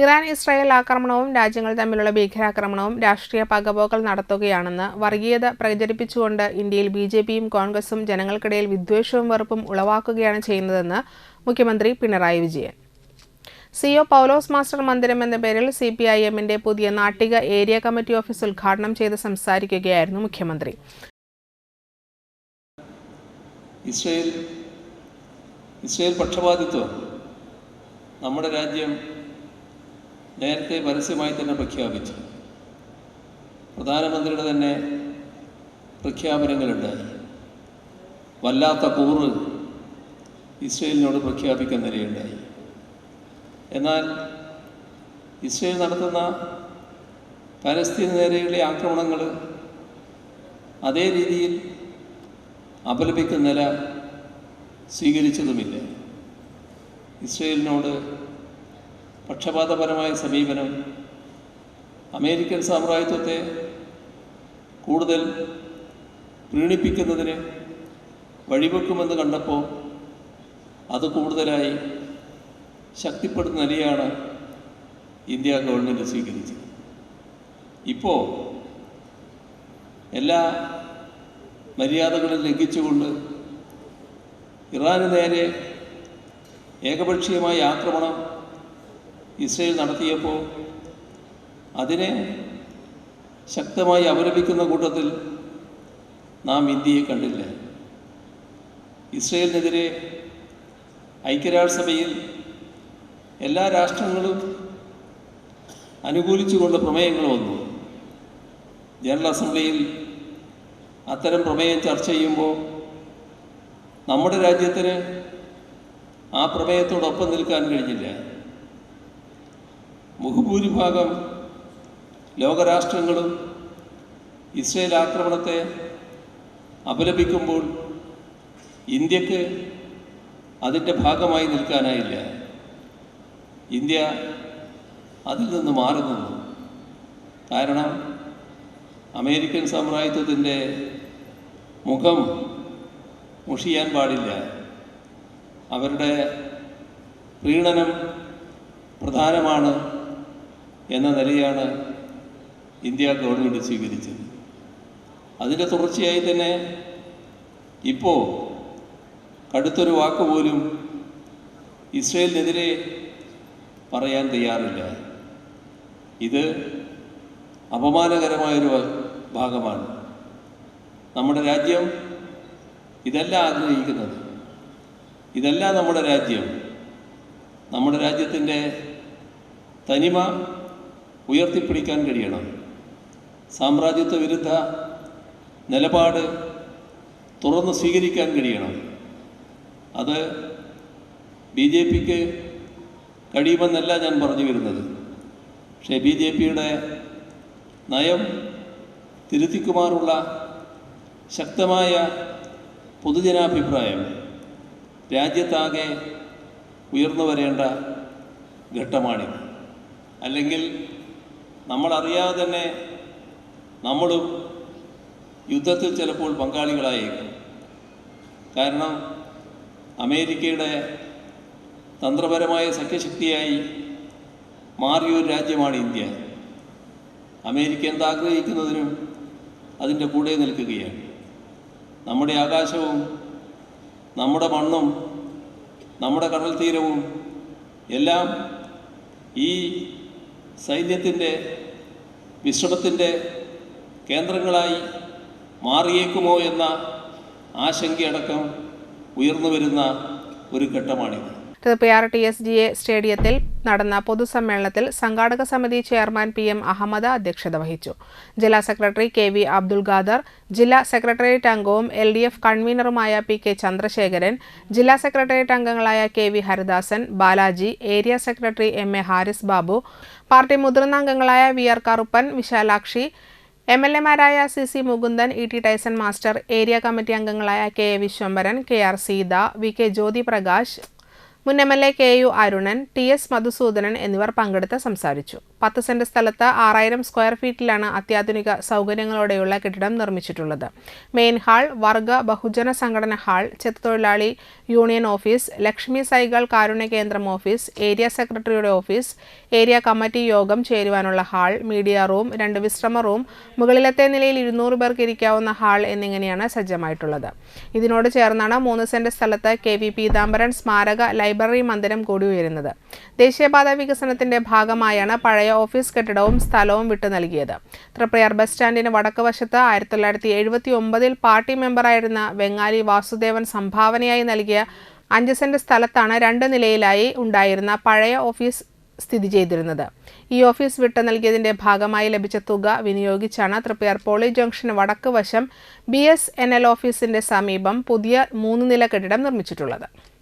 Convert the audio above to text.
Iran Israel ആക്രമണവും രാജ്യങ്ങൾ തമ്മിലുള്ള ഭീകരാക്രമണവും രാഷ്ട്രീയ പകപോക്കൽ നടത്തുകയാണെന്ന് വർഗീയത പ്രചരിപ്പിച്ചുകൊണ്ട് ഇന്ത്യയിൽ ബി ജെ പിയും കോൺഗ്രസും ജനങ്ങൾക്കിടയിൽ വിദ്വേഷവും വെറുപ്പും ഉളവാക്കുകയാണ് ചെയ്യുന്നതെന്ന് മുഖ്യമന്ത്രി Pinarayi Vijayan. C O Paulose master മന്ദിരം എന്ന പേരിൽ സി പി ഐ എമ്മിന്റെ പുതിയ നാട്ടിക ഏരിയ കമ്മിറ്റി ഓഫീസ് ഉദ്ഘാടനം ചെയ്ത് സംസാരിക്കുകയായിരുന്നു മുഖ്യമന്ത്രി. ഇസ്രയേൽ ഇസ്രയേൽ പക്ഷപാതിത്വം നമ്മുടെ രാജ്യം നേരത്തെ പരസ്യമായി തന്നെ പ്രഖ്യാപിച്ചു. പ്രധാനമന്ത്രിയുടെ തന്നെ പ്രഖ്യാപനങ്ങളുണ്ട് വല്ലാത്ത കൂറ് ഇസ്രയേലിനോട് പ്രഖ്യാപിക്കാൻ നിലയുണ്ടായി. എന്നാൽ ഇസ്രയേൽ നടത്തുന്ന പലസ്തീന് നേരെയുള്ള ആക്രമണങ്ങൾ അതേ രീതിയിൽ അപലപിക്കുന്ന നില സ്വീകരിച്ചതുമില്ല. ഇസ്രയേലിനോട് പക്ഷപാതപരമായ സമീപനം അമേരിക്കൻ സാമ്രാജ്യത്വത്തെ കൂടുതൽ പ്രീണിപ്പിക്കുന്നതിന് വഴിവെക്കുമെന്ന് കണ്ടപ്പോൾ അത് കൂടുതലായി ശക്തിപ്പെടുന്ന നിലയാണ് ഇന്ത്യ ഗവൺമെന്റ് സ്വീകരിച്ചത്. ഇപ്പോൾ എല്ലാ മര്യാദകളും ലംഘിച്ചുകൊണ്ട് ഇറാന് നേരെ ഏകപക്ഷീയമായ ആക്രമണം ഇസ്രയേൽ നടത്തിയപ്പോൾ അതിനെ ശക്തമായി അപലപിക്കുന്ന കൂട്ടത്തിൽ നാം ഇന്ത്യയെ കണ്ടില്ല. ഇസ്രയേലിനെതിരെ ഐക്യരാഷ്ട്രസഭയിൽ എല്ലാ രാഷ്ട്രങ്ങളും അനുകൂലിച്ചുകൊണ്ട് പ്രമേയങ്ങൾ വന്നു. ജനറൽ അസംബ്ലിയിൽ അത്തരം പ്രമേയം ചർച്ച ചെയ്യുമ്പോൾ നമ്മുടെ രാജ്യത്തിന് ആ പ്രമേയത്തോടൊപ്പം നിൽക്കാൻ കഴിഞ്ഞില്ല. ബഹുഭൂരിഭാഗം ലോകരാഷ്ട്രങ്ങളും ഇസ്രയേൽ ആക്രമണത്തെ അപലപിക്കുമ്പോൾ ഇന്ത്യയ്ക്ക് അതിന്റെ ഭാഗമായി നിൽക്കാനായില്ല. ഇന്ത്യ അതിൽ നിന്ന് മാറി നിന്നു. കാരണം അമേരിക്കൻ സാമ്രാജ്യത്വത്തിന്റെ മുഖം മുഷിയാൻ പാടില്ല. അവരുടെ പ്രീണനം പ്രധാനമാണ്. എന്ന നിലയാണ് ഇന്ത്യ ഗവൺമെന്റ് സ്വീകരിച്ചത്. അതിന്റെ തുടർച്ചയായി തന്നെ ഇപ്പോൾ കടുത്തൊരു വാക്ക് പോലും ഇസ്രയേലിനെതിരെ പറയാൻ തയ്യാറില്ല. ഇത് അപമാനകരമായൊരു ഭാഗമാണ്. നമ്മുടെ രാജ്യം ഇതല്ല ആഗ്രഹിക്കുന്നത്. ഇതല്ല നമ്മുടെ രാജ്യം. നമ്മുടെ രാജ്യത്തിന്റെ തനിമ ഉയർത്തിപ്പിടിക്കാൻ കഴിയണം. സാമ്രാജ്യത്വ വിരുദ്ധ നിലപാട് തുറന്ന് സ്വീകരിക്കാൻ കഴിയണം. അത് ബി ജെ പിക്ക് കഴിയുമെന്നല്ല ഞാൻ പറഞ്ഞു വരുന്നത്. പക്ഷേ ബി ജെ പിയുടെ നയം തിരുത്തിക്കുമാറുള്ള ശക്തമായ പൊതുജനാഭിപ്രായം രാജ്യത്താകെ ഉയർന്നു വരേണ്ട ഘട്ടമാണിത്. അല്ലെങ്കിൽ നമ്മളറിയാതെ തന്നെ നമ്മളും യുദ്ധത്തിൽ ചിലപ്പോൾ പങ്കാളികളായേക്കും. കാരണം അമേരിക്കയുടെ തന്ത്രപരമായ സഖ്യശക്തിയായി മാറിയൊരു രാജ്യമാണ് ഇന്ത്യ. അമേരിക്ക എന്താഗ്രഹിക്കുന്നതിനും അതിന്റെ കൂടെ നിൽക്കുകയാണ്. നമ്മുടെ ആകാശവും നമ്മുടെ മണ്ണും നമ്മുടെ കടൽ തീരവും എല്ലാം ഈ സൈന്യത്തിന്റെ വിശ്രമത്തിന്റെ കേന്ദ്രങ്ങളായി മാറിയേക്കുമോ എന്ന ആശങ്കയടക്കം ഉയർന്നു വരുന്ന ഒരു ഘട്ടമാണിത്. P R T S G A സ്റ്റേഡിയത്തിൽ നടന്ന പൊതുസമ്മേളനത്തിൽ സംഘാടക സമിതി ചെയർമാൻ പി എം അഹമ്മദ് അധ്യക്ഷത വഹിച്ചു. ജില്ലാ secretary K V Abdul Khader ജില്ലാ സെക്രട്ടേറിയറ്റ് അംഗവും എൽ ഡി എഫ് കൺവീനറുമായ പി കെ ചന്ദ്രശേഖരൻ ജില്ലാ സെക്രട്ടേറിയറ്റ് അംഗങ്ങളായ K V Haridasan Balaji area secretary M A Haris Babu party മുതിർന്ന അംഗങ്ങളായ V R Karuppan Visalakshi M L എമാരായ C C Mukundan E T Tyson master area committee അംഗങ്ങളായ K A Viswambharan K R Seetha V K Jyothi Prakash മുൻ M L A K U Arunan T S Madhusoodanan എന്നിവർ പങ്കെടുത്ത് സംസാരിച്ചു. പത്ത് saint സ്ഥലത്ത് ആറായിരം square ഫീറ്റിലാണ് അത്യാധുനിക സൗകര്യങ്ങളോടെയുള്ള കെട്ടിടം നിർമ്മിച്ചിട്ടുള്ളത്. മെയിൻ ഹാൾ വർഗ ബഹുജന സംഘടന ഹാൾ ചെത്തുതൊഴിലാളി യൂണിയൻ ഓഫീസ് ലക്ഷ്മി സൈഗൾ കാരുണ്യ കേന്ദ്രം ഓഫീസ് ഏരിയ സെക്രട്ടറിയുടെ ഓഫീസ് ഏരിയ കമ്മിറ്റി യോഗം ചേരുവാനുള്ള ഹാൾ മീഡിയ റൂം രണ്ട് വിശ്രമ റൂം മുകളിലത്തെ നിലയിൽ ഇരുന്നൂറ് പേർക്ക് ഇരിക്കാവുന്ന ഹാൾ എന്നിങ്ങനെയാണ് സജ്ജമായിട്ടുള്ളത്. ഇതിനോട് ചേർന്നാണ് മൂന്ന് സെന്റ് സ്ഥലത്ത് കെ വി പീതാംബരൻ സ്മാരക ലൈബ്രറി മന്ദിരം കൂടി ഉയരുന്നത്. ദേശീയപാത വികസനത്തിന്റെ ഭാഗമായാണ് പഴയ ഓഫീസ് കെട്ടിടവും സ്ഥലവും വിട്ടു നൽകിയത്. തൃപ്രയാർ ബസ് സ്റ്റാൻഡിന് വടക്ക് വശത്ത് ആയിരത്തി തൊള്ളായിരത്തി എഴുപത്തി ഒമ്പതിൽ പാർട്ടി മെമ്പറായിരുന്ന വെങ്ങാലി വാസുദേവൻ സംഭാവനയായി നൽകിയ അഞ്ച് സെന്റ് സ്ഥലത്താണ് രണ്ട് നിലയിലായി ഉണ്ടായിരുന്ന പഴയ ഓഫീസ് സ്ഥിതി ചെയ്തിരുന്നത്. ഈ ഓഫീസ് വിട്ടു നൽകിയതിന്റെ ഭാഗമായി ലഭിച്ച തുക വിനിയോഗിച്ചാണ് തൃപ്പയാർ പോളി ജംഗ്ഷൻ വടക്ക് വശം ബി എസ് എൻ എൽ ഓഫീസിന്റെ സമീപം പുതിയ മൂന്ന് നില കെട്ടിടം നിർമ്മിച്ചിട്ടുള്ളത്.